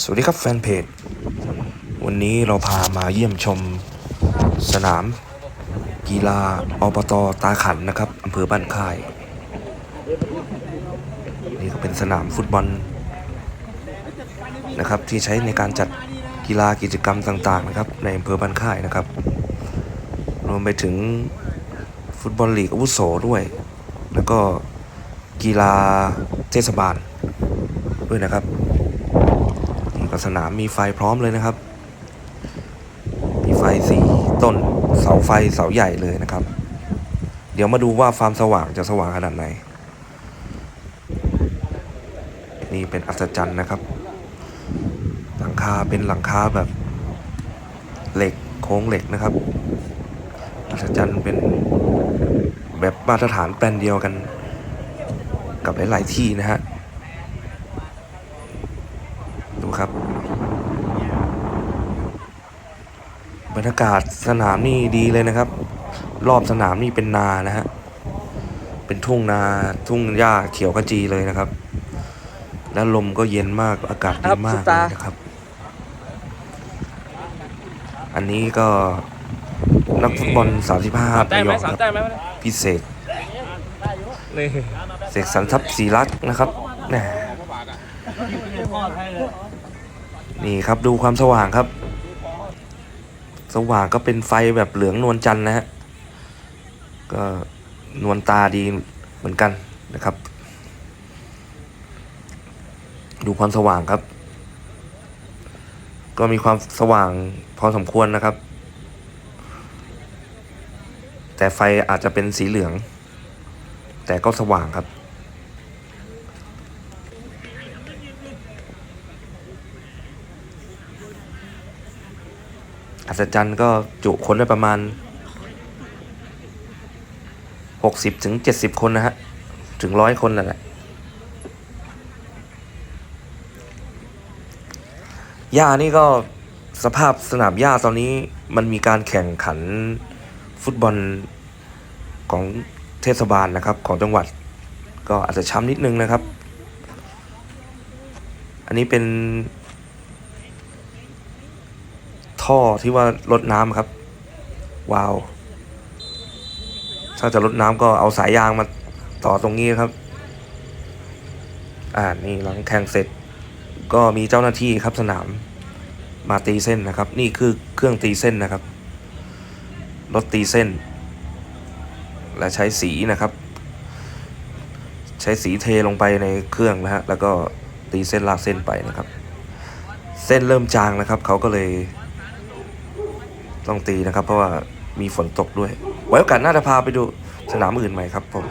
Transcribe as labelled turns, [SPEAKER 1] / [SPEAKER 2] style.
[SPEAKER 1] สวัสดีครับแฟนเพจ วันนี้เราพามาเยี่ยมชมสนาม กีฬาอบตตาขันนะครับอำเภอบ้านค่าย นี่ก็เป็นสนามฟุตบอลนะครับที่ใช้ในการจัดกีฬากิจกรรมต่างๆนะครับในอำเภอบ้านค่ายนะครับ รวมไปถึงฟุตบอลลีกอาวุโสด้วย แล้วก็กีฬาเทศบาลด้วยนะครับ นี่ก็สนามมีไฟพร้อมเลยนะครับ มีไฟสีต้นเสาไฟเสาใหญ่เลยนะครับ เดี๋ยวมาดูว่าความสว่างจะสว่างขนาดไหน นี่เป็นอัศจรรย์นะครับ หลังคาเป็นหลังคาแบบเหล็กโค้งเหล็กนะครับ อัศจรรย์เป็นแบบมาตรฐานแปลนเดียวกันกับหลาย ๆ ที่นะฮะ ดูครับ บรรยากาศสนามนี่ดีเลยนะครับ รอบสนามนี่เป็นนานะฮะเป็นทุ่งนาทุ่งหญ้าเขียวขจีเลยนะครับ แล้วลมก็เย็นมากอากาศดีมากเลยนะครับ อันนี้ก็นักฟุตบอล 35
[SPEAKER 2] แต้มไหม
[SPEAKER 1] ระยอง
[SPEAKER 2] สาม
[SPEAKER 1] ครับ
[SPEAKER 2] แต้มไหม
[SPEAKER 1] พิเศษ
[SPEAKER 2] นี่
[SPEAKER 1] เสกสรรทัพย์ศรีรักษ์นะครับแหม นี่ครับดูความสว่างครับ สว่างก็เป็นไฟแบบเหลืองนวลจันทร์นะฮะ ก็นวลตาดีเหมือนกันนะครับ ดูความสว่างครับ ก็มีความสว่างพอสมควรนะครับ แต่ไฟอาจจะเป็นสีเหลือง แต่ก็สว่างครับ อัศจรรย์ก็จุคนได้ประมาณ 60ถึง70 คนนะฮะ ถึงร้อยคนนั่นแหละหญ้านี่ก็สภาพสนามหญ้าตอนนี้มันมีการแข่งขันฟุตบอลของเทศบาลนะครับของจังหวัด ก็อาจจะช้ำนิดนึงนะครับ อันนี้เป็น ท่อที่ว่าลดน้ำครับ ว้าว ถ้าจะลดน้ำก็เอาสายยางมาต่อตรงนี้ครับ อ่านี่หลังแข่งเสร็จ ก็มีเจ้าหน้าที่ครับสนามมาตีเส้นนะครับ นี่คือเครื่องตีเส้นนะครับรถตีเส้น และใช้สีนะครับ ใช้สีเทลงไปในเครื่องนะฮะแล้วก็ตีเส้นลากเส้นไปนะครับ เส้นเริ่มจางนะครับ เขาก็เลย ต้องตีนะครับ เพราะว่ามีฝนตกด้วย ไว้โอกาสหน้าจะพาไปดูสนามอื่นใหม่ครับผม